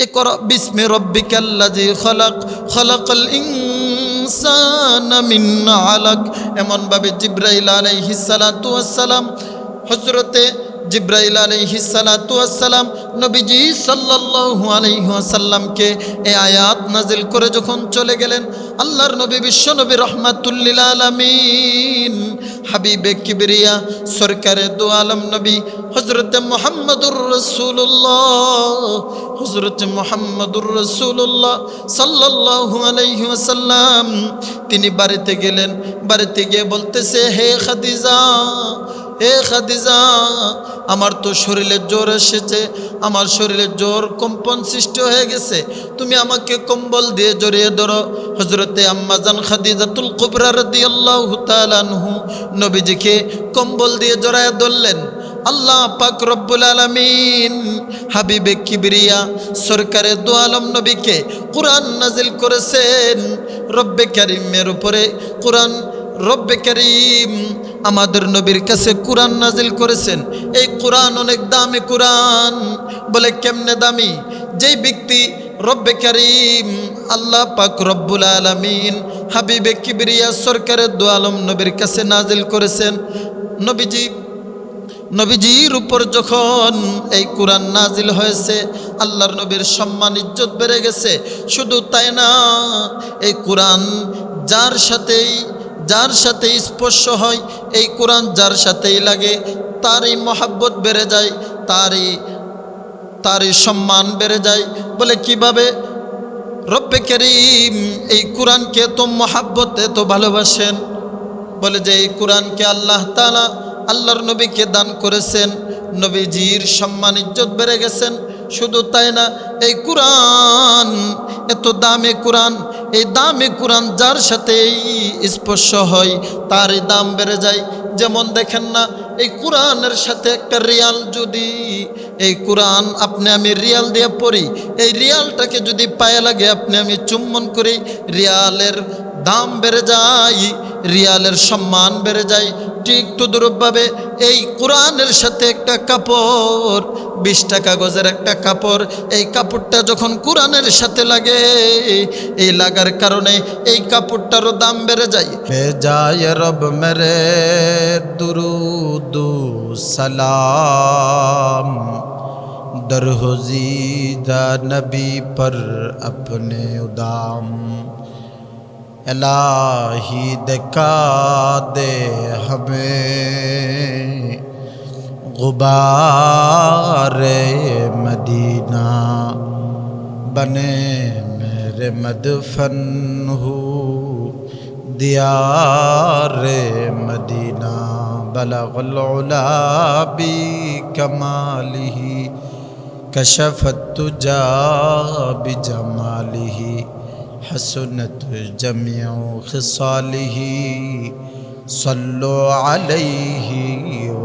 اقرأ باسم ربك الذي خلق خلق الإنسان من علق এমন ভাবে জিব্রাইল আলাইহিস সালাতু ওয়াস সালাম হযরতে জিব্রাইল আলাইহিস সালাতু ওয়াস সালাম নবীজি সাল্লাল্লাহু আলাইহি ওয়াসাল্লামকে এই আয়াত নাজিল করে যখন চলে গেলেন, আল্লাহর নবী বিশ্ব নবী রহমাতুল্লিল আলামিন, হাবিবে কিবরিয়া, সরকারে দু আলম নবী হজরত মোহাম্মদুর রসুল্লাহ হজরত মোহাম্মদুর রসুল্লাহ সাল্লাল্লাহু আলাইহি ওয়াসাল্লাম, তিনি বাড়িতে গেলেন। বাড়িতে গিয়ে বলতেছে, হে খাদিজা হে খাদিজা, আমার তো শরীরে জ্বর এসেছে, আমার শরীরে জ্বর কম্পন সৃষ্টি হয়ে গেছে। তুমি আমাকে কম্বল দিয়ে জড়িয়ে ধরো। হজরতে আম্মাজান খাদিজাতুল কুবরা রাদিয়াল্লাহু তাআলা আনহু নবীজিকে কম্বল দিয়ে জড়ায় ধরলেন। আল্লাহ পাক রব্বুল আলামিন হাবিবে কিবরিয়া সরকারে দু আলম নবীকে কোরআন নাজিল করেছেন। রব্বে কারিমের উপরে কোরআন রব্বে করিম আমাদের নবীর কাছে কোরআন নাজিল করেছেন। এই কোরআন অনেক দামি কোরআন। বলে কেমনে দামি? যেই ব্যক্তি রব্বে করিম, আল্লাহ পাক রব্বুল আলমিন হাবিবে কিবরিয়া সরকারের দু আলম নবীর কাছে নাজিল করেছেন। নবীজি, নবীজির উপর যখন এই কোরআন নাজিল হয়েছে, আল্লাহর নবীর সম্মান, ইজ্জত বেড়ে গেছে। শুধু তাই না, এই কোরআন যার সাথেই যার সাথে স্পর্শ হয়, এই কোরআন যার সাথেই লাগে, তারই মহাব্বত বেড়ে যায়, তারই তারই সম্মান বেড়ে যায়। বলে কীভাবে? রব্বে করিম, এই কোরআনকে এত মহাব্বত, এত ভালোবাসেন। বলে যে এই কোরআনকে আল্লাহ তালা আল্লাহর নবীকে দান করেছেন, নবীজির সম্মান, ইজ্জত বেড়ে গেছেন। শুধু তাই না, এই কোরআন, এত দামে কোরআন, এই দামে কোরআন যার সাথে স্পর্শ হয়, তারই দাম বেড়ে যায়। যেমন দেখেন না, এই কোরআনের সাথে একটা রিয়াল যদি, এই কোরআন আপনি আমি রিয়াল দিয়ে পড়ি, এই রিয়ালটাকে যদি পায়ে লাগে আপনি আমি চুম্বন করি, রিয়ালের দাম বেড়ে যায় রিয়ালের সম্মান বেড়ে যায় ঠিক তদুরূপভাবে এই কোরআনের সাথে একটা কাপড় বিশ টাকা গজের একটা কাপড় এই কাপড়টা যখন কোরআনের সাথে লাগে এই লাগার কারণে এই কাপড়টারও দাম বেড়ে যায় যায় রব মেরে দুরুদু সালাম দরহজিদা নবী পর अपने उदाम الہی دکھا دے ہمیں۔ غبار مدینہ بنے میرے مدفن ہو۔ دیار مدینہ بلغ العلا بھی کمالی، کشفت تجا ہی حسنت جميع خصاله, صلوا عليه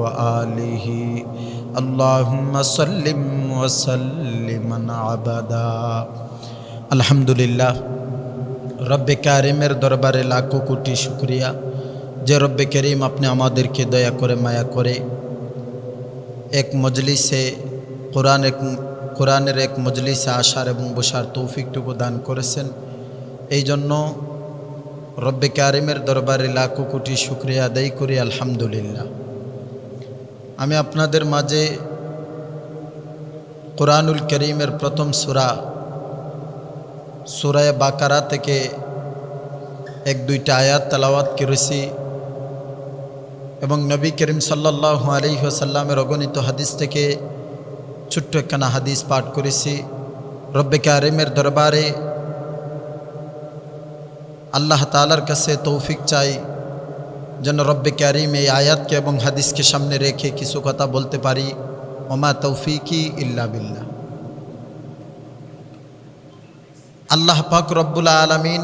وآله. اللهم سلم وسلم عبدا. الحمد لله রব্বে কারিমের দরবারে লাখো কোটি শুক্রিয়া। যে রব্বে করিম আপনি আমাদেরকে দয়া করে মায়া করে এক মজলিসে কোরআন এক, কোরআনের এক মজলিসে আসার এবং বসার তৌফিকটুকু দান করেছেন। এই জন্য রব্বে কারিমের দরবারে লাখো কোটি শুক্রিয়া আদায় করি, আলহামদুলিল্লাহ। আমি আপনাদের মাঝে কোরআনুল করিমের প্রথম সুরা, সুরায় বাকারা থেকে এক দুইটা আয়াত তালাওয়াত করেছি এবং নবী করিম সাল্লাহ আলহিহাসাল্লামের অগণিত হাদিস থেকে ছোট্ট একখানা হাদিস পাঠ করেছি। রব্বে কারিমের দরবারে আল্লাহ তালার কাছে তৌফিক চাই, যেন রব্বে কারিম এই আয়াতকে এবং হাদিসকে সামনে রেখে কিছু কথা বলতে পারি। ওমা তৌফিকি ইল্লা বিল্লাহ। আল্লাহ পাক রব্বুল আলমিন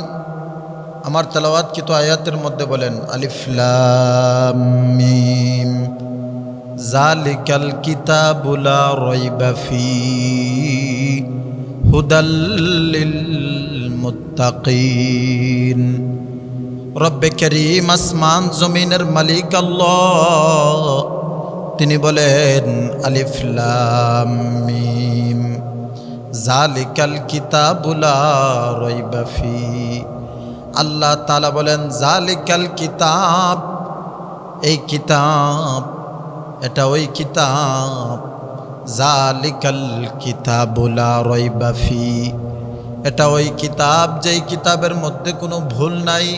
আমার তেলাওয়াতকৃত আয়াতের মধ্যে বলেন আলিফলামিম জালিকাল কিতাবুলা রইবাফি হুদাল্লিল মুত্তাকিন রব্বে করিম আসমান জমিনের মালিক আল্লাহ তিনি বলেন আলিফলামিম জালিকাল কিতাবুলা রইবাফি আল্লাহ তালা বলেন জালিকাল কিতাব এই কিতাব, এটা ওই কিতাব। জালিকাল কিতাবুলা রইবাফি এটা ওই কিতাব, যেই কিতাবের মধ্যে কোনো ভুল নাই।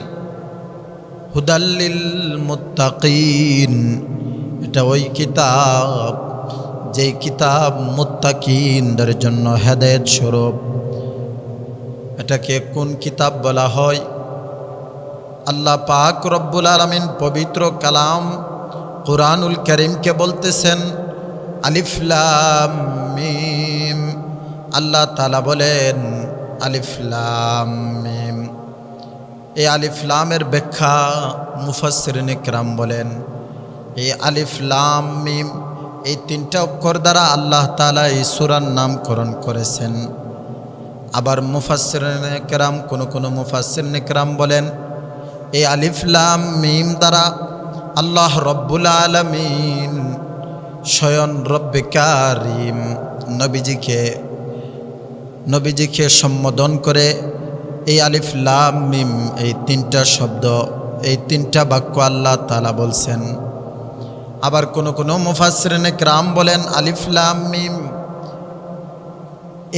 হুদাল্লিল মুত্তাকিন, এটা ওই কিতাব, যেই কিতাব মুত্তাকিনদের জন্য হেদায়েত স্বরূপ। এটাকে কোন কিতাব বলা হয়? আল্লাহ পাক রব্বুল আলমিন পবিত্র কালাম কোরআনুল করিমকে বলতেছেন আলিফলাম আল্লাহ তালা বলেন আলিফলাম এই আলিফলামের ব্যাখ্যা মুফাসরিন ইকরাম বলেন। এই আলিফলাম মিম এই তিনটা অক্ষর দ্বারা আল্লাহ তালা এই সুরার নামকরণ করেছেন। আবার মুফাসরিন কেরাম কোনো কোনো মুফাসরিন বলেন, এই আলিফলাম মিম দ্বারা আল্লাহ রব্বুল আলমিন স্বয়ন রব্বে কারিম নবীজিকে নবীজিকে সম্বোধন করে এই আলিফ লাম মিম, এই তিনটা শব্দ, এই তিনটা বাক্য আল্লাহ তালা বলছেন। আবার কোনো কোনো মুফাসরিনে ক্রাম বলেন, আলিফ লাম মিম,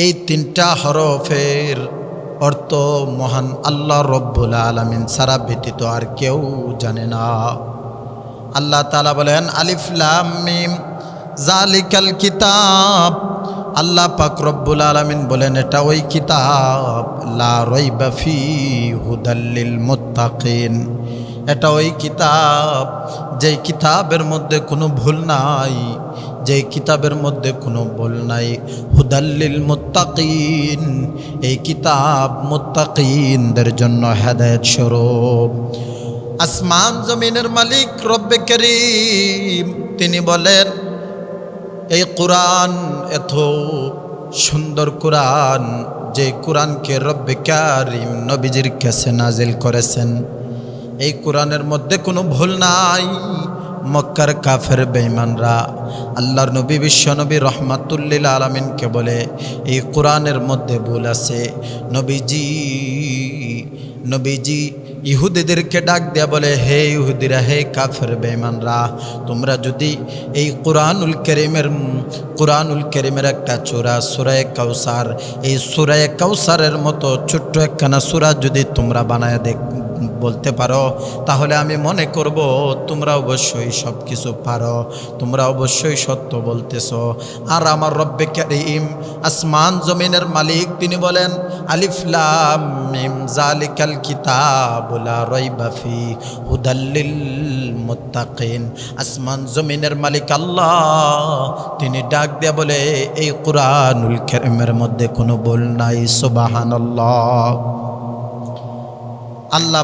এই তিনটা হরফের অর্থ মহান আল্লাহ রব্বুল আলমিন সারা ব্যতীত আর কেউ জানে না। আল্লাহ তালা বলেন আলিফলাম মিম জালিকাল কিতাব আল্লাহ পাক রব্বুল আলমিন বলেন, এটা ওই কিতাব, লা রইবাফি হুদাল্লিল মুত্তাকিন। এটা ওই কিতাব, যেই কিতাবের মধ্যে কোনো ভুল নাই যে কিতাবের মধ্যে কোনো ভুল নাই। হুদাল্লিল মুত্তাকিন, এই কিতাব মুত্তাকিনদের জন্য হেদায়ত স্বরূপ। আসমান জমিনের মালিক রব্বে করিম, তিনি বলেন এই কোরআন এত সুন্দর কোরআন যে কোরআনকে রব্বে কারিম নবীজির কাছে নাজিল করেছেন। এই কোরআনের মধ্যে কোনো ভুল নাই। মক্কার কাফের বেঈমানরা আল্লাহর নবী, বিশ্ব নবী রহমাতুল্লিল আলমিনকে বলে, এই কোরআনের মধ্যে ভুল আছে। নবীজি নবীজি ইহুদিদেরকে ডাক দেয়া বলে, হে ইহুদিরা, হে কাফের বেমানরা তোমরা যদি এই কোরআনুল করিমের কোরআনুল করিমের একটা চূড়া, সুরায় কাউসার এই সুরায় কাউসারের মতো ছোট্ট একখানা সুরা যদি তোমরা বানায় দেখ বলতে পারো, তাহলে আমি মনে করব তোমরা অবশ্যই সব কিছু পারো, তোমরা অবশ্যই সত্য বলতেছ। আর আমার রব্বে করিম আসমান জমিনের মালিক, তিনি বলেন আলিফলাম জালিকাল কিতাবুলা রইবাফি হুদাল্লিল মুত্তাকিন। আসমান জমিনের মালিক আল্লাহ, তিনি ডাক দেয়া বলে, এই কোরআনুল কেরিমের মধ্যে কোনো বল নাই, সুবাহানাল্লাহ। আল্লাহ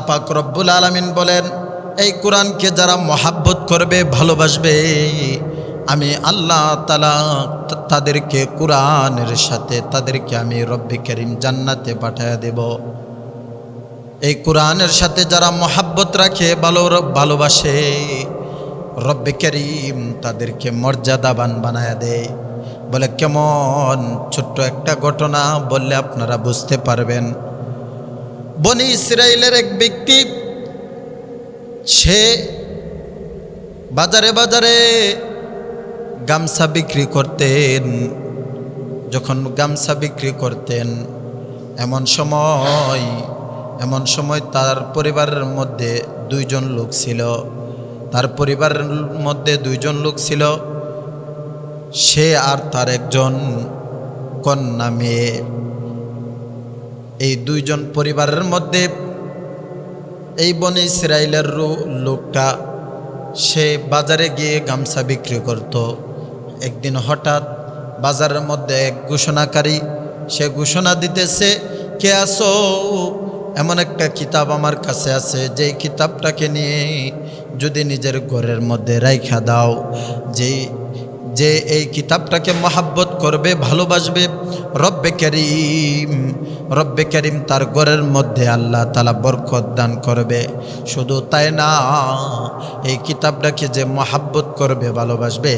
পাক রব্বুল আলমিন বলেন, এই কোরআনকে যারা মহাব্বত করবে, ভালোবাসবে, আমি আল্লাহ তালা তাদেরকে কোরআনের সাথে, তাদেরকে আমি রব্বি করিম জান্নাতে পাঠায় দেব। এই কোরআনের সাথে যারা মহাব্বত রাখে, ভালো, ভালোবাসে, রব্বি করিম তাদেরকে মর্যাদাবান বানায় দেয় বলে, কেমন ছোট্ট একটা ঘটনা বললে আপনারা বুঝতে পারবেন। বনি ইসরায়েলের এক ব্যক্তি, সে বাজারে বাজারে গামছা বিক্রি করতেন। যখন গামছা বিক্রি করতেন, এমন সময় এমন সময় তার পরিবারের মধ্যে দুইজন লোক ছিল। তার পরিবারের মধ্যে দুইজন লোক ছিল। সে আর তার একজন কন্যা মেয়ে। এই দুইজন পরিবারের মধ্যে এই বনে ইসরায়েলের লোকটা, সে বাজারে গিয়ে গামছা বিক্রি করত। একদিন হঠাৎ বাজারের মধ্যে এক ঘোষণাকারী, সে ঘোষণা দিতেছে, কে আসো এমন একটা কিতাব আমার কাছে আছে, যেই কিতাবটাকে নিয়ে যদি নিজের ঘরের মধ্যে রাইখা দাও। যেই যে এই কিতাবটাকে মহাব্বত করবে, ভালোবাসবে, রব্বে করিম। রব্বে করিম তার ঘরের মধ্যে আল্লাহ তালা বরকত দান করবে। শুধু তাই না, এই কিতাবটাকে যে মহাব্বত করবে, ভালোবাসবে,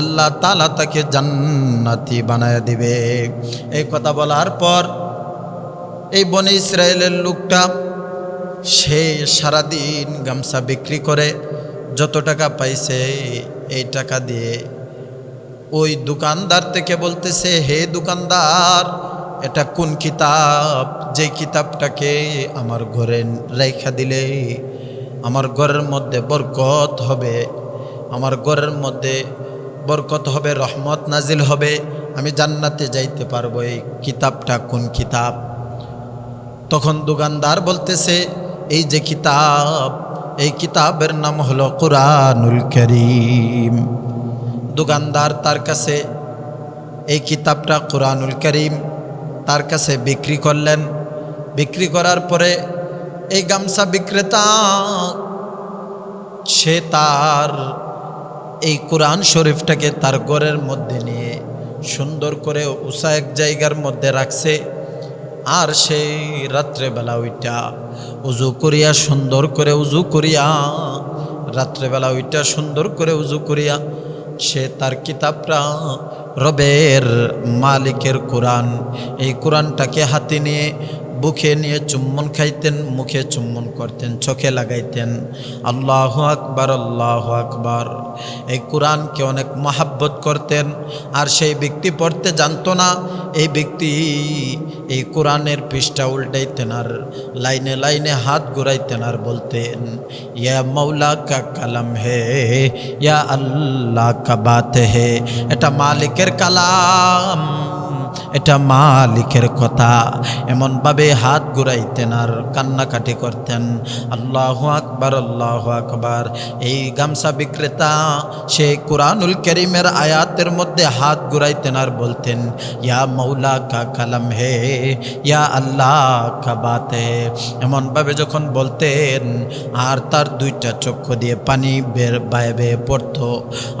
আল্লাহ তালা তাকে জান্নাতি বানায় দিবে। এই কথা বলার পর এই বনে ইসরায়েলের লোকটা, সে সারাদিন গামছা বিক্রি করে যত টাকা পাইছে এই টাকা দিয়ে ওই দোকানদার থেকে বলতেছে, হে দোকানদার এটা কোন কিতাব? যে কিতাবটাকে আমার ঘরে রেখা দিলে আমার ঘরের মধ্যে বরকত হবে। আমার ঘরের মধ্যে বরকত হবে, রহমত নাজিল হবে। আমি জান্নাতে যাইতে পারব এই কিতাবটা কোন কিতাব? তখন দোকানদার বলতেছে, এই যে কিতাব, এই কিতাবের নাম হলো কোরআনুল করিম। দোকানদার তার কাছে, এই কিতাবটা কোরআনুল করিম। তার কাছে বিক্রি করলেন। বিক্রি করার পরে এই গামছা বিক্রেতা, সে তার এই কোরআন শরীফটাকে তার ঘরের মধ্যে নিয়ে সুন্দর করে উষা এক জায়গার মধ্যে রাখছে। আর সেই রাত্রেবেলা ওইটা উজু করিয়া সুন্দর করে উজু করিয়া, রাত্রেবেলা ওইটা সুন্দর করে উজু করিয়া সে তার কিতাবটা রবের মালিকের কোরআন। এই কোরআনটাকে হাতে নিয়ে বুকে নিয়ে চুম্বন খাইতেন, মুখে চুম্বন করতেন, চোখে লাগাইতেন। আল্লাহ আকবার আল্লাহ আকবার। এই কোরআনকে অনেক মহাব্বত করতেন। আর সেই ব্যক্তি পড়তে জানতো না, এই ব্যক্তি এই কোরআনের পৃষ্ঠা উল্টাইতেন আর লাইনে লাইনে হাত ঘুরাইতেন আর বলতেন, ইয়া মৌলা কা কালাম হে, ইয়া আল্লাহ কা বাত হে। এটা মালিকের কালাম। এটা মালিকের কথা। এমনভাবে হাত ঘুরাইতেন আর কান্নাকাটি করতেন। আল্লাহ আকবার আল্লাহ আকবার। এই গামছা বিক্রেতা সেই কোরআনুল করিমের আয়াতের মধ্যে হাত ঘুরাইতেন আর বলতেন, ইয়া মৌলা কা কালাম হে, ইয়া আল্লাহ, কা বাত। হে এমনভাবে যখন বলতেন, আর তার দুইটা চক্ষু দিয়ে পানি বের বেয়ে পড়তো।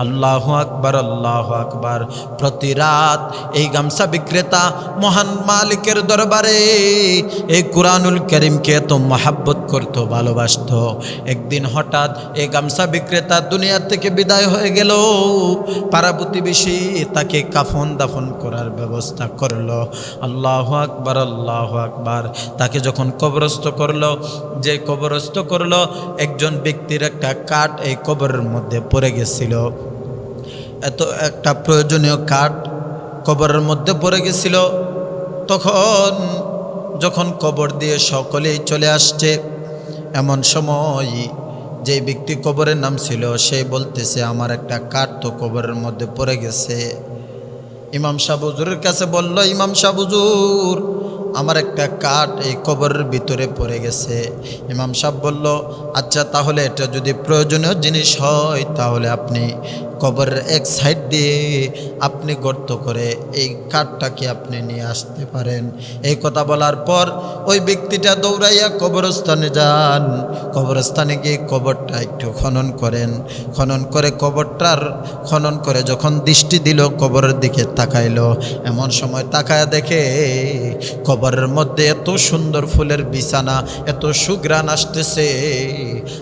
আল্লাহ আকবার আল্লাহ আকবার। প্রতি রাত এই গামছা বিক্রেতা মহান মালিকের দরবারে এই কোরআনুল করিমকে এত মহাব্বত করতো, ভালোবাসত। একদিন হঠাৎ এই গামছা বিক্রেতা দুনিয়ার থেকে বিদায় হয়ে গেল। পাড়া প্রতিবেশী তাকে কাফন দাফন করার ব্যবস্থা করল। আল্লাহ আকবার আল্লাহ আকবার। তাকে যখন কবরস্থ করল, যে কবরস্থ করল, একজন ব্যক্তির একটা কাঠ এই কবরের মধ্যে পড়ে গেছিল। এত একটা প্রয়োজনীয় কাঠ কবরের মধ্যে পড়ে গেছিল। তখন যখন কবর দিয়ে সকলেই চলে আসছে, এমন সময় যে ব্যক্তি কবরের নাম ছিল, সে বলতেছে, আমার একটা কাঠ তো কবরের মধ্যে পড়ে গেছে। ইমাম সাবুজুরের কাছে বলল, ইমাম সাবুজুর আমার একটা কাঠ এই কবরের ভিতরে পড়ে গেছে। ইমাম সাহেব বলল আচ্ছা তাহলে এটা যদি প্রয়োজনীয় জিনিস হয়, তাহলে আপনি কবরের এক সাইড দিয়ে আপনি গর্ত করে এই কাঠটাকে আপনি নিয়ে আসতে পারেন। এই কথা বলার পর ওই ব্যক্তিটা দৌড়াইয়া কবরস্থানে যান। কবরস্থানে গিয়ে কবরটা একটু খনন করেন। খনন করে কবরটার খনন করে যখন দৃষ্টি দিল, কবরের দিকে তাকাইলো। এমন সময় তাকায় দেখে কবরের মধ্যে এত সুন্দর ফুলের বিছানা, এত সুগ্রাণ আসতেছে।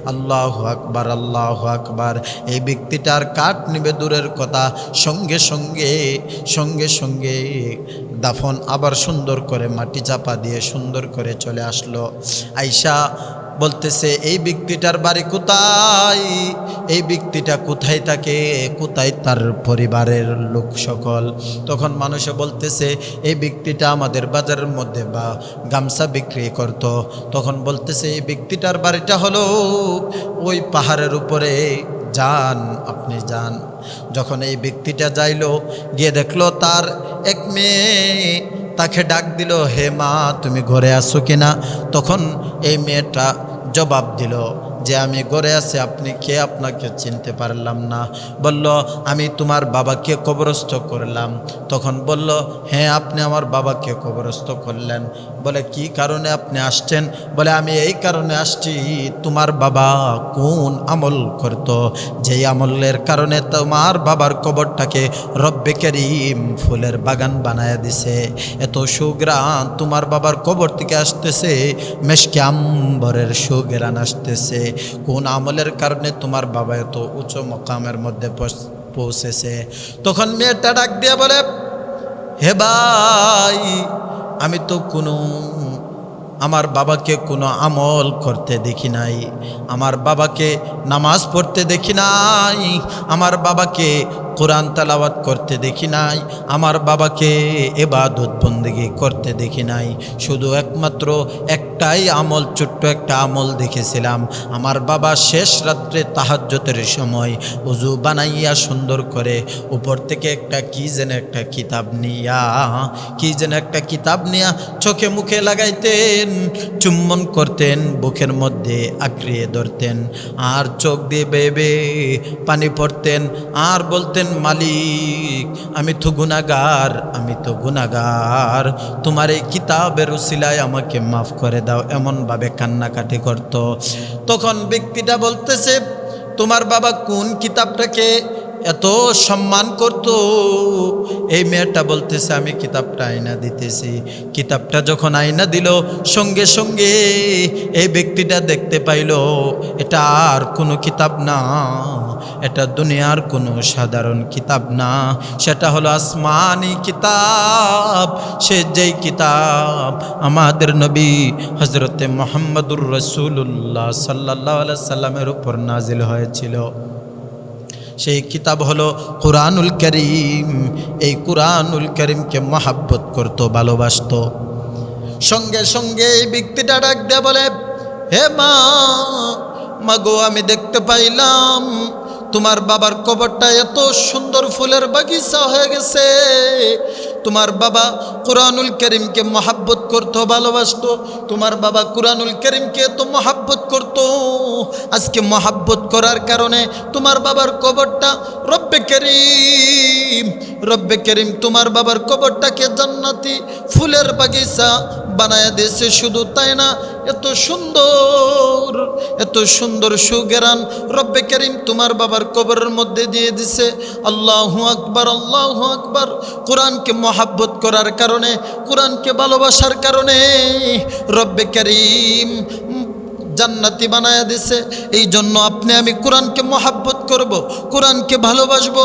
আল্লাহ আকবার আল্লাহ আকবার। এই ব্যক্তিটার কাঠ নিবে দূরের কথা। সঙ্গে সঙ্গে সঙ্গে সঙ্গে দাফন আবার সুন্দর করে মাটি চাপা দিয়ে সুন্দর করে চলে আসলো। আইসা বলতেছে, এই ব্যক্তিটার বাড়ি কোথায়? এই ব্যক্তিটা কোথায় থাকে? কোথায় তার পরিবারের লোক সকল? তখন মানুষে বলতেছে, এই ব্যক্তিটা আমাদের বাজারের মধ্যে বা গামছা বিক্রি করত। তখন বলতেছে, এই ব্যক্তিটার বাড়িটা হলো ওই পাহাড়ের উপরে। যান, আপনি যান। যখন এই ব্যক্তিটা যাইলো, গিয়ে দেখল তার এক মেয়ে তাকে ডাক দিল, হে মা, তুমি ঘরে আসো কিনা? তখন এই মেয়েটা জবাব দিল যে, আমি ঘরে আছি, আপনি কে? আপনাকে চিনতে পারলাম না। বলল, আমি তোমার বাবাকে কবরস্থ করলাম। তখন বলল হ্যাঁ আপনি আমার বাবাকে কবরস্থ করলেন। বলে, কি কারণে আপনি আসছেন? বলে, আমি এই কারণে আসছি, তোমার বাবা কোন আমল করত? যেই আমলের কারণে তোমার বাবার কবরটাকে রব্বে করিম ফুলের বাগান বানায় দিছে। এত সুগ্রাণ তোমার বাবার কবর থেকে আসতেছে, মেশকে আম্বরের সুগ্রাণ আসতেছে। কোন আমলের কারণে তোমার বাবা এত উঁচু মকামের মধ্যে পৌঁছেছে? তখন মেয়েটা ডাক দিয়ে বলে, হে ভাই আমি তো কোনো, আমার বাবাকে কোনো আমল করতে দেখি নাই, আমার বাবাকে নামাজ পড়তে দেখি নাই, আমার বাবাকে কোরআন তালাওয়াত করতে দেখি নাই, আমার বাবাকে এবাদত বন্দেগি করতে দেখি নাই। শুধু একমাত্র একটাই আমল, ছোট্ট একটা আমল দেখেছিলাম। আমার বাবা শেষ রাত্রে তাহাজ্যতের সময় উজু বানাইয়া সুন্দর করে উপর থেকে একটা কি যেন একটা কিতাব নিয়া, কি যেন একটা কিতাব নিয়া চোখে মুখে লাগাইতেন, চুম্বন করতেন, বুকের মধ্যে আঁকড়িয়ে ধরতেন। আর চোখ দিয়ে বেবে পানি পড়তেন, আর বলতেন মালিক, আমি তো গুনাগার আমি তো গুনাগার তোমার এই কিতাবের উসিলায় আমাকে মাফ করে দাও, এমনভাবে কান্নাকাটি করত। তখন ব্যক্তিটা বলতেছে, তোমার বাবা কোন কিতাবটাকে এত সম্মান করত। এই মেয়েটা বলতেছে, আমি কিতাবটা আয়না দিতেছি। কিতাবটা যখন আয়না দিল, সঙ্গে সঙ্গে এই ব্যক্তিটা দেখতে পাইল, এটা আর কোনো কিতাব না। এটা দুনিয়ার কোনো সাধারণ কিতাব না। সেটা হলো আসমানি কিতাব। সে যেই কিতাব আমাদের নবী হজরতে মোহাম্মদুর রসুল্লাহ সাল্লাহ সাল্লামের উপর নাজিল হয়েছিল। সেই কিতাব হলো কোরআনুল করিম। এই কোরআনুল করিমকে মহাব্বত করত, ভালোবাসত। সঙ্গে সঙ্গে এই ব্যক্তিটা ডাক দেয়া বলে, হে মা, মাগো, আমি দেখতে পাইলাম তোমার বাবার কবরটা এত সুন্দর ফুলের বাগিচা হয়ে গেছে। তোমার বাবা কোরআনুল করিমকে মহাব্বত করতো, ভালোবাসতো। তোমার বাবা কোরআনুল করিমকে এত মহাব্বত করতো। আজকে মহাব্বত করার কারণে তোমার বাবার কবরটা রব্বে করিম রব্বে করিম তোমার বাবার কবরটাকে জান্নাতি ফুলের বাগিচা বানায় দিয়েছে। শুধু তাই না এত সুন্দর এত সুন্দর সুগেরান রব্বে করিম তোমার বাবার কবরের মধ্যে দিয়ে দিছে। আল্লাহু আকবার আল্লাহু আকবার। কোরআনকে মহাব্বত করার কারণে, কোরআনকে ভালোবাসার কারণে রব্বে করিম জান্নাতি বানায়া দিছে। এই জন্য আপনি, আমি কোরআনকে মহাব্বত করব, কোরআনকে ভালোবাসবো।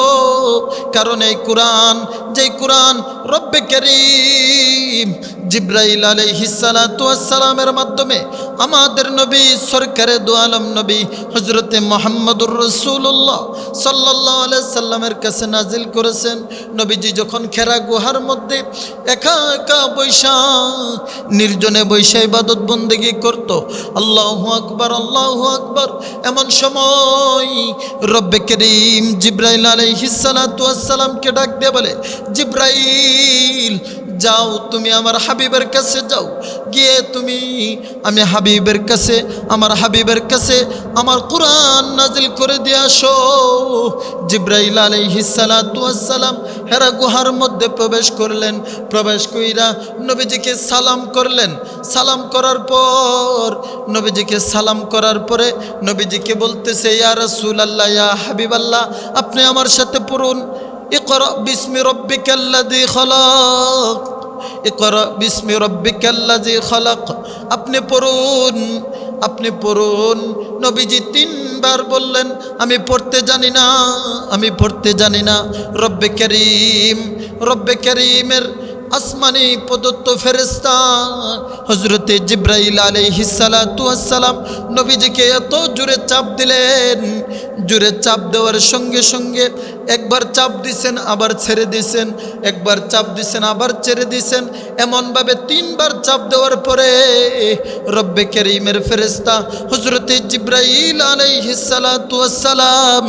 কারণ এই কোরআন, যেই কোরআন রব্বে করিম জিব্রাইল আলাইহিসালামের মাধ্যমে আমাদের নবী, সরকারে দোয়ালম নবী হজরতে মোহাম্মদুর রসুল্লাহ সাল্লাহ সাল্লামের কাছে নাজিল করেছেন। নবীজি যখন খেরা গুহার মধ্যে একা একা বৈশা, নির্জনে বৈশা ইবাদত বন্দেগি করত, আল্লাহ আকবর আল্লাহ আকবর। এমন সময় রব্বে করিম জিব্রাইল কে ডাক দিয়ে বলে জিব্রাইল যাও, তুমি আমার হাবিবের কাছে যাও। গিয়ে তুমি, আমি হাবিবের কাছে, আমার হাবিবের কাছে আমার কোরআন নাজিল করে দিয়ে আসো। জিব্রাইল আলাইহিসালাম হেরা গুহার মধ্যে প্রবেশ করলেন। প্রবেশ কইরা নবীজিকে সালাম করলেন। সালাম করার পর, নবীজিকে সালাম করার পরে নবীজিকে বলতেছে, ইয়া রাসূল আল্লাহ ইয়া হাবিব আল্লাহ আপনি আমার সাথে পড়ুন। اقرأ باسم ربك الذي خلق اقرأ باسم ربك الذي خلق আপনি পড়ুন আপনি পড়ুন নবীজি তিনবার বললেন আমি পড়তে জানি না আমি পড়তে জানি না রব্বে করিম রব্বে করিমের আসমানি প্রদত্ত ফেরেস্তা হজরতে জিব্রাইল আলাইহিসালাম নবীজিকে এত জোরে চাপ দিলেন। জোরে চাপ দেওয়ার সঙ্গে সঙ্গে একবার চাপ দিছেন, আবার ছেড়ে দিছেন, একবার চাপ দিছেন, আবার ছেড়ে দিছেন। এমনভাবে তিনবার চাপ দেওয়ার পরে রব্বে করিমের ফেরেস্তা হজরতে জিব্রাইল আলাইহিসালাম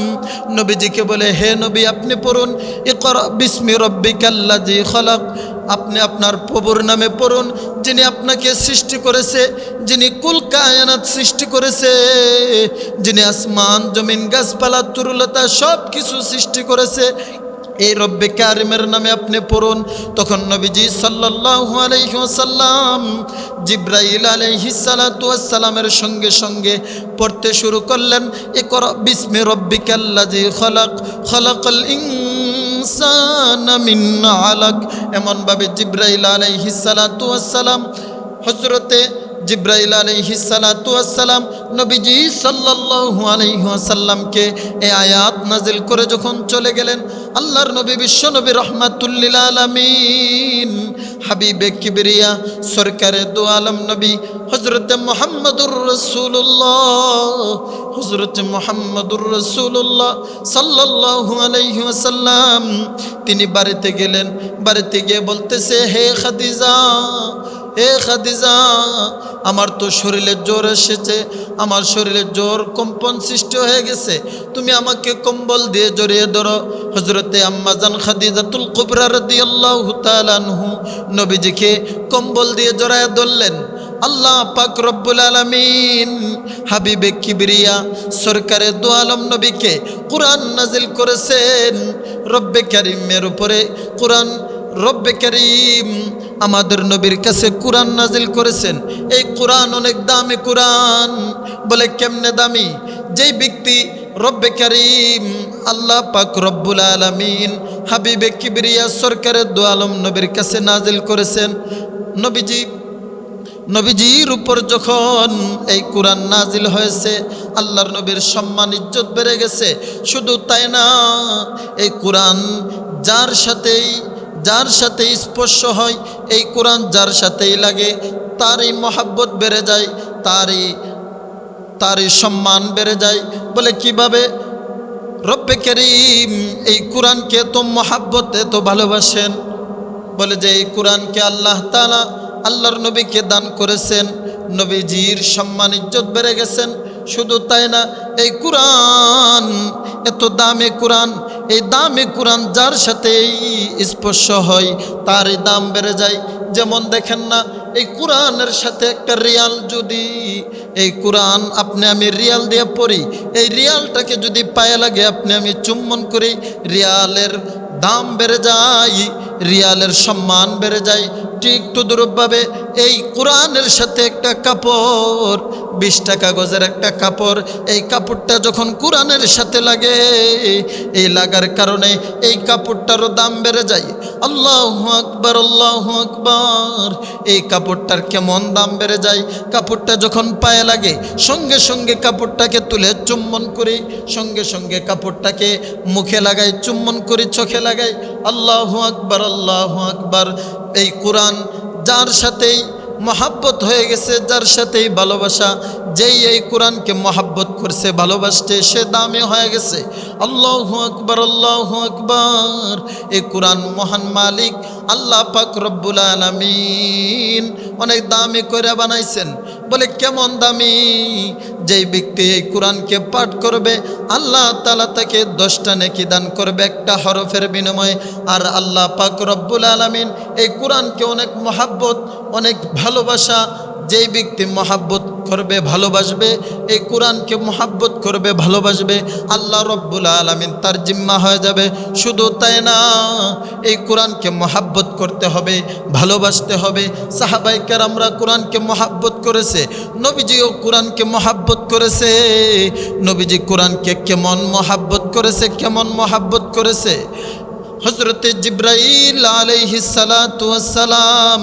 নবীজিকে বলে, হে নবী, আপনি পড়ুন, ইকর বিস্মি রব্বিকাল্লাজি খলাক। আপনি আপনার প্রভুর নামে পড়ুন, যিনি আপনাকে সৃষ্টি করেছে, যিনি কুল কায়নাত সৃষ্টি করেছে, যিনি আসমান, জমিন, গাছপালা, তুরুলতা সব কিছু সৃষ্টি করেছে, এই রব্বে কারিমের নামে আপনি পড়ুন। তখন নবীজি সাল্লাল্লাহু আলাইহি ওয়াসাল্লাম জিব্রাইল আলাইহিসালামের সঙ্গে সঙ্গে পড়তে শুরু করলেন, ইকর বিস্মে রব্বিকাল্লাজি খলাক, খলাকল ইনসান আলাক। এমনভাবে জিব্রাইল সালাম হজরতে জিব্রাইল আলাইহিসালাম নবীজি সাল্লাল্লাহু আলাইহি ওয়াসাল্লামকে এই আয়াত নাজিল করে যখন চলে গেলেন, আল্লাহর নবী বিশ্ব নবী রহমাতুল্লিল আলামিন, হাবিবে কিবরিয়া, সরকারে দু আলম নবী হজরত মোহাম্মদুর রসুল্লাহ হজরত মোহাম্মদুর রসুল্লাহ সাল্লাল্লাহু আলাইহি ওয়াসাল্লাম, তিনি বাড়িতে গেলেন। বাড়িতে গিয়ে বলতেছে, হে খাদিজা হে খাদিজা, আমার তো শরীরে জ্বর এসেছে, আমার শরীরে জ্বর কম্পন সৃষ্টি হয়ে গেছে। তুমি আমাকে কম্বল দিয়ে জড়িয়ে ধরো। হজরতে আম্মাজান খাদিজাতুল কুবরা রাদিয়াল্লাহু তাআলা আনহু নবীজিকে কম্বল দিয়ে জড়ায় ধরলেন। আল্লাহ পাক রব্বুল আলামিন হাবিবে কিবরিয়া সরকারে দু আলম নবীকে কোরআন নাজিল করেছেন। রব্বে কারিমের উপরে কোরআন রব্বে করিম আমাদের নবীর কাছে কোরআন নাজিল করেছেন। এই কোরআন অনেক দামি কোরআন। বলে কেমনে দামি? যেই ব্যক্তি রব্বে করিম, আল্লাহ পাক রব্বুল আলমিন, হাবিবে কিবরিয়া সরকারের দু আলম নবীর কাছে নাজিল করেছেন। নবীজি, নবীজির উপর যখন এই কোরআন নাজিল হয়েছে, আল্লাহর নবীর সম্মান, ইজ্জত বেড়ে গেছে। শুধু তাই না, এই কোরআন যার সাথেই যার সাথে স্পর্শ হয়, এই কোরআন যার সাথেই লাগে, তারই মহাব্বত বেড়ে যায়, তারই তারই সম্মান বেড়ে যায়। বলে কীভাবে? রব্বে করিম এই কোরআনকে তো মহাব্বত, এত ভালোবাসেন। বলে যে এই কোরআনকে আল্লাহ তালা আল্লাহর নবীকে দান করেছেন, নবীজির সম্মান, ইজ্জত বেড়ে গেছেন। শুধু তাই না, এই কোরআন, এত দামে কোরআন, এই দামে কোরআন যার সাথে স্পর্শ হয়, তারই দাম বেড়ে যায়। যেমন দেখেন না, এই কোরআনের সাথে একটা রিয়াল যদি, এই কোরআন আপনি আমি রিয়াল দিয়ে পড়ি, এই রিয়ালটাকে যদি পায়ে লাগে আপনি আমি চুম্বন করি, রিয়ালের দাম বেড়ে যায়, রিয়ালের সম্মান বেড়ে যায়। ঠিক তদুরূপভাবে এই কোরআনের সাথে একটা কাপড়, বিশ টাকা গজের একটা কাপড়, এই কাপড়টা যখন কোরআনের সাথে লাগে, এই লাগার কারণে এই কাপড়টারও দাম বেড়ে যায়। আল্লাহ আকবর আল্লাহ আকবর। এই কাপড়টার কেমন দাম বেড়ে যায়? কাপড়টা যখন পায়ে লাগে, সঙ্গে সঙ্গে কাপড়টাকে তুলে চুম্বন করি, সঙ্গে সঙ্গে কাপড়টাকে মুখে লাগাই, চুম্বন করি, চোখে লাগাই। আল্লাহ আকবর আল্লাহ আকবর। এই কোরআন যার সাথেই মহাব্বত হয়ে গেছে, যার সাথেই ভালোবাসা। যেই এই কোরআনকে মহাব্বত করছে, ভালোবাসতে সে দামে হয়ে গেছে। আল্লাহ আকবর আল্লাহ আকবর। এই কোরআন মহান মালিক আল্লাহ পাক রব্বুল আলমিন অনেক দামি করে বানাইছেন। বলে, কেমন দামি? যেই ব্যক্তি এই কোরআনকে পাঠ করবে, আল্লাহ তালা তাকে দশটা নেকি দান করবে একটা হরফের বিনিময়ে। আর আল্লাহ পাক রব্বুল আলমিন এই কোরআনকে অনেক মহাব্বত, অনেক ভালোবাসা, যেই ব্যক্তি মহাব্বত করবে, ভালোবাসবে, এই কোরআনকে মোহাব্বত করবে, ভালোবাসবে, আল্লাহ রব্বুল আলমিন তার জিম্মা হয়ে যাবে। শুধু তাই না, এই কোরআনকে মোহাব্বত করতে হবে, ভালোবাসতে হবে। সাহাবাইকার আমরা কোরআনকে মোহাব্বত করেছে, নবীজিও কোরআনকে মোহাব্বত করেছে। নবীজি কোরআনকে কেমন মহাব্বত করেছে, কেমন মোহাব্বত করেছে? হজরতে জিব্রাইল আলাইহিসালাম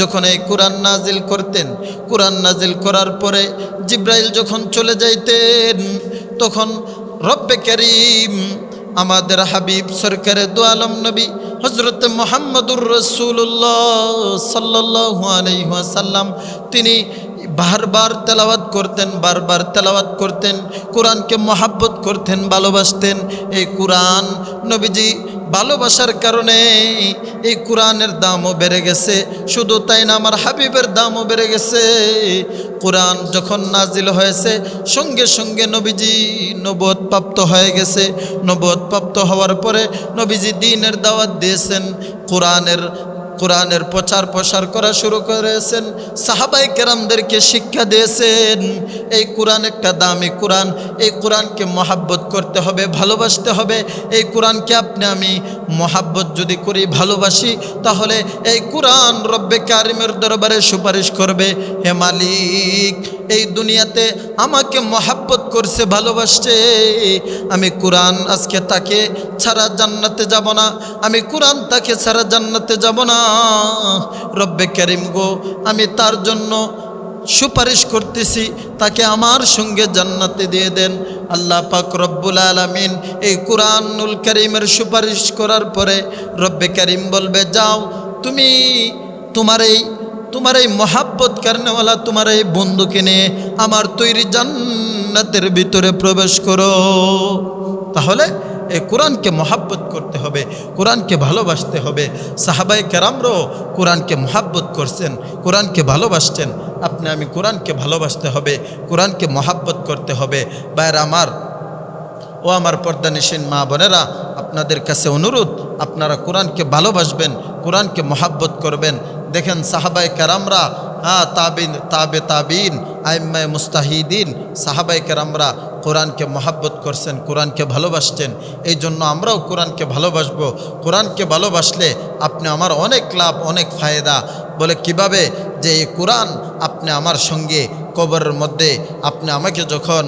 যখন এই কোরআন নাজিল করতেন, কোরআন নাজিল করার পরে জিব্রাইল যখন চলে যাইতেন, তখন রব্বে করিম আমাদের হাবিব সরকারে দু আলম নবী হজরত মোহাম্মদুর রসুল্লাহ সাল্লাহ আলহাসাল্লাম তিনি বারবার তেলাওয়াত করতেন, বারবার তেলাওয়াত করতেন, কোরআনকে মহাব্বত করতেন, ভালোবাসতেন। এই কোরআন নবীজি ভালোবাসার কারণে এই কোরআনের দামও বেড়ে গেছে। শুধু তাই না, আমার হাবিবের দামও বেড়ে গেছে। কোরআন যখন নাজিল হয়েছে, সঙ্গে সঙ্গে নবীজি নবদ প্রাপ্ত হয়ে গেছে। নবদ প্রাপ্ত হওয়ার পরে নবীজি দিনের দাওয়াত দিয়েছেন, কোরআনের কোরআনের প্রচার প্রসার করা শুরু করেছেন, সাহাবাই কেরামদেরকে শিক্ষা দিয়েছেন, এই কোরআন একটা দামি কোরআন, এই কোরআনকে মহাব্বত করতে হবে, ভালোবাসতে হবে, এই কোরআনকে আপনি আমি মহাব্বত যদি করি, ভালোবাসি, তাহলে এই কোরআন রব্বে কারিমের দরবারে সুপারিশ করবে, হে মালিক, এই দুনিয়াতে আমাকে মহাব্বত করছে, ভালোবাসছে, আমি কোরআন আজকে তাকে ছাড়া জান্নাতে যাব না, আমি কোরআন তাকে ছাড়া জান্নাতে যাব না রব্বে করিম গো, আমি তার জন্য সুপারিশ করতেছি, তাকে আমার সঙ্গে জান্নাতে দিয়ে দেন। আল্লাহ পাক রব্বুল আলমিন এই কোরআনুল করিমের সুপারিশ করার পরে রব্বে করিম বলবে, যাও, তুমি তোমার এই তোমার এই মহাব্বত কারণেওয়ালা, তোমার এই বন্ধুকে নিয়ে আমার তৈরি জান্নাতের ভিতরে প্রবেশ করো। তাহলে এই কোরআনকে মহাব্বত করতে হবে, কোরআনকে ভালোবাসতে হবে। সাহাবাই কেরামরাও কোরআনকে মহাব্বত করছেন, কোরআনকে ভালোবাসছেন। আপনি আমি কোরআনকে ভালোবাসতে হবে, কোরআনকে মহাব্বত করতে হবে। বাইরে আমার, ও আমার পর্দানিসীন মা বোনেরা, আপনাদের কাছে অনুরোধ, আপনারা কোরআনকে ভালোবাসবেন, কোরআনকে মহাব্বত করবেন। দেখেন সাহাবাই কারামরা হ্যাঁ তাবিন, তাবে তাবিন, আইম্মায় মুস্তাহিদিন সাহাবাই কারামরা কোরআনকে মহাব্বত করছেন, কোরআনকে ভালোবাসছেন, এই জন্য আমরাও কোরআনকে ভালোবাসব। কোরআনকে ভালোবাসলে আপনি আমার অনেক লাভ, অনেক ফায়দা। বলে কীভাবে যে এই কোরআন আপনি আমার সঙ্গে কবরের মধ্যে, আপনি আমাকে যখন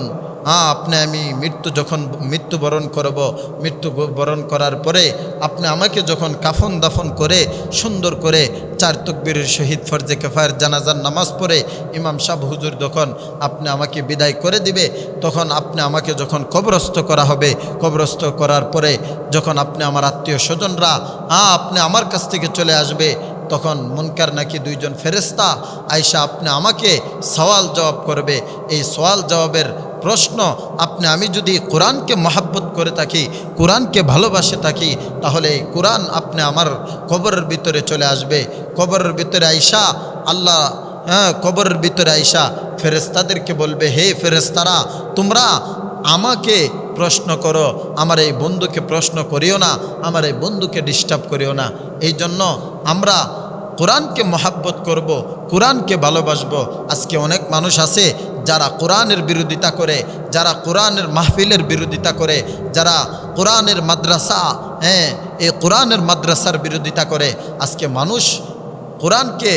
হ্যাঁ আপনি আমি মৃত্যু যখন, মৃত্যুবরণ করব মৃত্যু বরণ করার পরে আপনি আমাকে যখন কাফন দাফন করে, সুন্দর করে চার তকবীরের শহীদ ফরজে কেফায়ের জানাজার নামাজ পড়ে ইমাম সাহ হুজুর যখন আপনি আমাকে বিদায় করে দিবে, তখন আপনি আমাকে যখন কবরস্থ করা হবে, কবরস্থ করার পরে যখন আপনি আমার আত্মীয় স্বজনরা হ্যাঁ আপনি আমার কাছ থেকে চলে আসবে, তখন মুনকার নাকি দুইজন ফেরেস্তা আয়সা আপনি আমাকে সওয়াল জবাব করবে। এই সওয়াল জবাবের প্রশ্ন, আপনি, আমি যদি কোরআনকে মহাব্বত করে থাকি, কোরআনকে ভালোবাসে থাকি, তাহলে কোরআন আপনি আমার কবরের ভিতরে চলে আসবে। কবরের ভিতরে আইসা, আল্লাহ হ্যাঁ কবরের ভিতরে আইসা ফেরেস্তাদেরকে বলবে, হে ফেরেস্তারা তোমরা আমাকে প্রশ্ন করো, আমার এই বন্ধুকে প্রশ্ন করিও না, আমার এই বন্ধুকে ডিস্টার্ব করিও না। এই জন্য আমরা কোরআনকে মহাব্বত করব, কোরআনকে ভালোবাসবো। আজকে অনেক মানুষ আছে যারা কোরআনের বিরোধিতা করে, যারা কোরআনের মাহফিলের বিরোধিতা করে, যারা কোরআনের মাদ্রাসা হ্যাঁ এই কোরআনের মাদ্রাসার বিরোধিতা করে, আজকে মানুষ কোরআনকে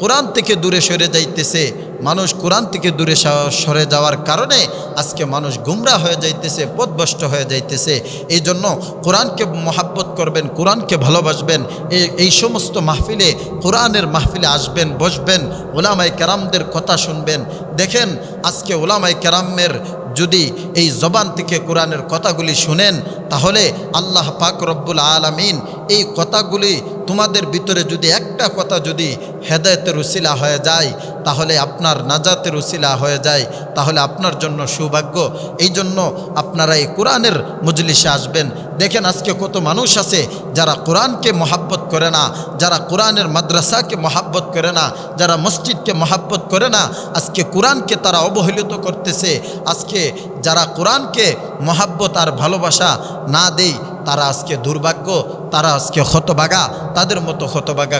কোরআন থেকে দূরে সরে যাইতেছে, মানুষ কোরআন থেকে দূরে সরে যাওয়ার কারণে আজকে মানুষ গুমরা হয়ে যাইতেছে, পথভ্রষ্ট হয়ে যাইতেছে। এই জন্য কোরআনকে মহাব্বত করবেন, কোরআনকে ভালোবাসবেন, এই এই সমস্ত মাহফিলে, কোরআনের মাহফিলে আসবেন, বসবেন ওলামাই কেরামদের কথা শুনবেন। দেখেন, আজকে ওলামাই কেরামের যদি এই জবান থেকে কোরআনের কথাগুলি শুনেন, তাহলে আল্লাহ পাক রব্বুল আলমিন এই কথাগুলি তোমাদের ভিতরে যদি একটা কথা যদি হেদায়তের উসিলা হয়ে যায়, তাহলে আপনার নাজাতের উসিলা হয়ে যায়, তাহলে আপনার জন্য সৌভাগ্য। এই জন্য আপনারা এই কোরআনের মজলিসে আসবেন। দেখেন আজকে কত মানুষ আছে যারা কোরআনকে মহাব্বত করে না, যারা কোরআনের মাদ্রাসাকে মহাব্বত করে না, যারা মসজিদকে মহাব্বত করে না। আজকে কোরআনকে তারা অবহেলিত করতেছে। আজকে যারা কোরআনকে মহাব্বত আর ভালোবাসা না দেই তারা আজকে দুর্ভাগ্য, তারা আজকে হতবাগা তাদের মতো হতবাগা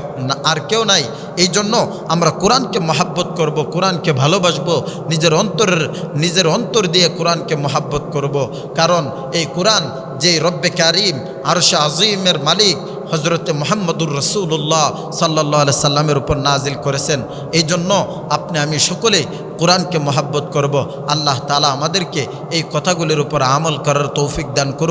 আর কেউ নাই। এই জন্য আমরা কোরআনকে মহাব্বত করব, কোরআনকে ভালোবাসব, নিজের অন্তরের নিজের অন্তর দিয়ে কোরআনকে মহাব্বত করব। কারণ এই কোরআন যে রব্বে কারিম, আরশা আজিমের মালিক হজরতে মোহাম্মদুর রসুল্লাহ সাল্লাহ আলি সাল্লামের উপর নাজিল করেছেন। এই জন্য আপনি, আমি সকলেই কোরআনকে মহাব্বত করব। আল্লাহ তালা আমাদেরকে এই কথাগুলির উপর আমল করার তৌফিক দান করুক।